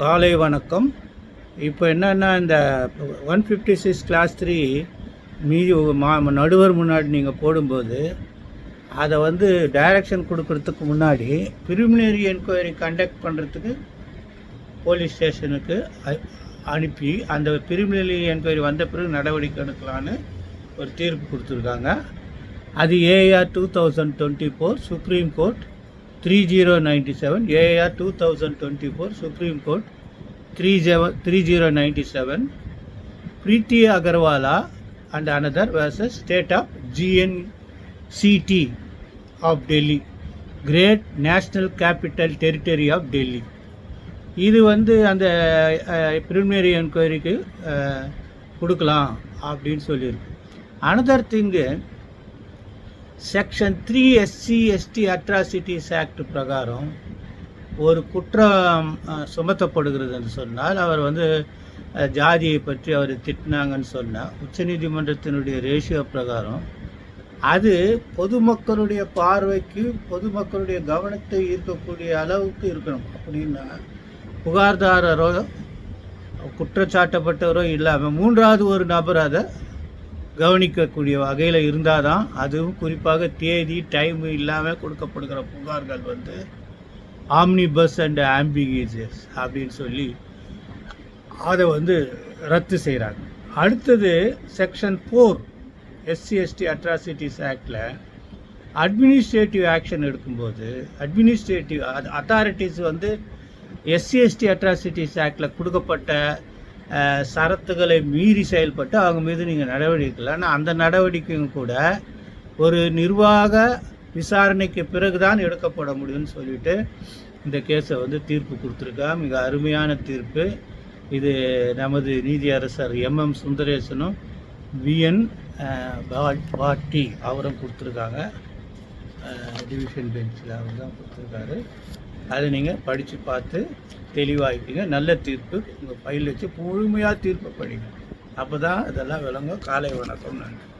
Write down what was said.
காலை வணக்கம். இப்போ என்னென்னா இந்த one fifty six class three மீதி மா நடுவர் முன்னாடி நீங்கள் போடும்போது அதை வந்து டைரக்ஷன் கொடுக்கறதுக்கு முன்னாடி பிரிமினரி என்கொயரி கண்டக்ட் பண்ணுறதுக்கு போலீஸ் ஸ்டேஷனுக்கு அனுப்பி அந்த பிரிமினரி என்கொயரி வந்த பிறகு நடவடிக்கை எடுக்கலான்னு ஒரு தீர்ப்பு கொடுத்துருக்காங்க. அது AR two thousand twenty four supreme court three zero ninety seven AR two thousand twenty four supreme court three seven three zero ninety seven Preethi Agarwala and another versus state of GNCT of Delhi great national capital territory of Delhi இது வந்து அந்த preliminary என்கொயரிக்கு கொடுக்கலாம் அப்படின்னு சொல்லியிருக்கு. Another thing section three SC ST atrocities act பிரகாரம் ஒரு குற்றம் சுமத்தப்படுகிறது சுமத்தப்படுகிறதுன்னு சொன்னால் அவர் வந்து ஜாதியை பற்றி அவர் திட்டினாங்கன்னு சொன்னால் உச்சநீதிமன்றத்தினுடைய ரேஷியோ பிரகாரம். அது பொதுமக்களுடைய பார்வைக்கு பொதுமக்களுடைய கவனத்தை ஈர்க்கக்கூடிய அளவுக்கு இருக்கணும். அப்படின்னா புகார்தாரரோ குற்றச்சாட்டப்பட்டவரோ இல்லாமல் மூன்றாவது ஒரு நபர் அதை கவனிக்கக்கூடிய வகையில் இருந்தால் தான் அதுவும் குறிப்பாக தேதி டைம் இல்லாமல் கொடுக்கப்படுகிற புகார்கள் வந்து ஆம்னி பஸ் அண்ட் ஆம்பிகேஜஸ் அப்படின்னு சொல்லி அதை வந்து ரத்து செய்கிறாங்க அடுத்தது section four SC ST atrocities ஆக்டில் அட்மினிஸ்ட்ரேட்டிவ் ஆக்ஷன் எடுக்கும்போது அட்மினிஸ்ட்ரேட்டிவ் அத்தாரிட்டிஸ் வந்து எஸ்சிஎஸ்டி அட்ராசிட்டிஸ் ஆக்டில் கொடுக்கப்பட்ட சரத்துகளை மீறி செயல்பட்டு அவங்க மீது நீங்கள் நடவடிக்கை எடுக்கலாம். ஆனால் அந்த நடவடிக்கையும் கூட ஒரு நிர்வாக விசாரணைக்கு பிறகு தான் எடுக்கப்பட முடியும்னு சொல்லிட்டு இந்த கேஸை வந்து தீர்ப்பு கொடுத்துருக்கா. மிக அருமையான தீர்ப்பு. இது நமது நீதியரசர் எம்எம் சுந்தரேசனும் விஎன் பாட்டி அவரும் கொடுத்துருக்காங்க. டிவிஷன் பெஞ்சில் அவர் தான் கொடுத்துருக்காரு. அதை நீங்கள் படித்து பார்த்து தெளிவாகிட்டீங்க நல்ல தீர்ப்பு. உங்கள் ஃபைல் வச்சு முழுமையாக தீர்ப்பு படிங்க. அப்போ தான் இதெல்லாம் விளங்கும். காலை வணக்கம். நன்றி.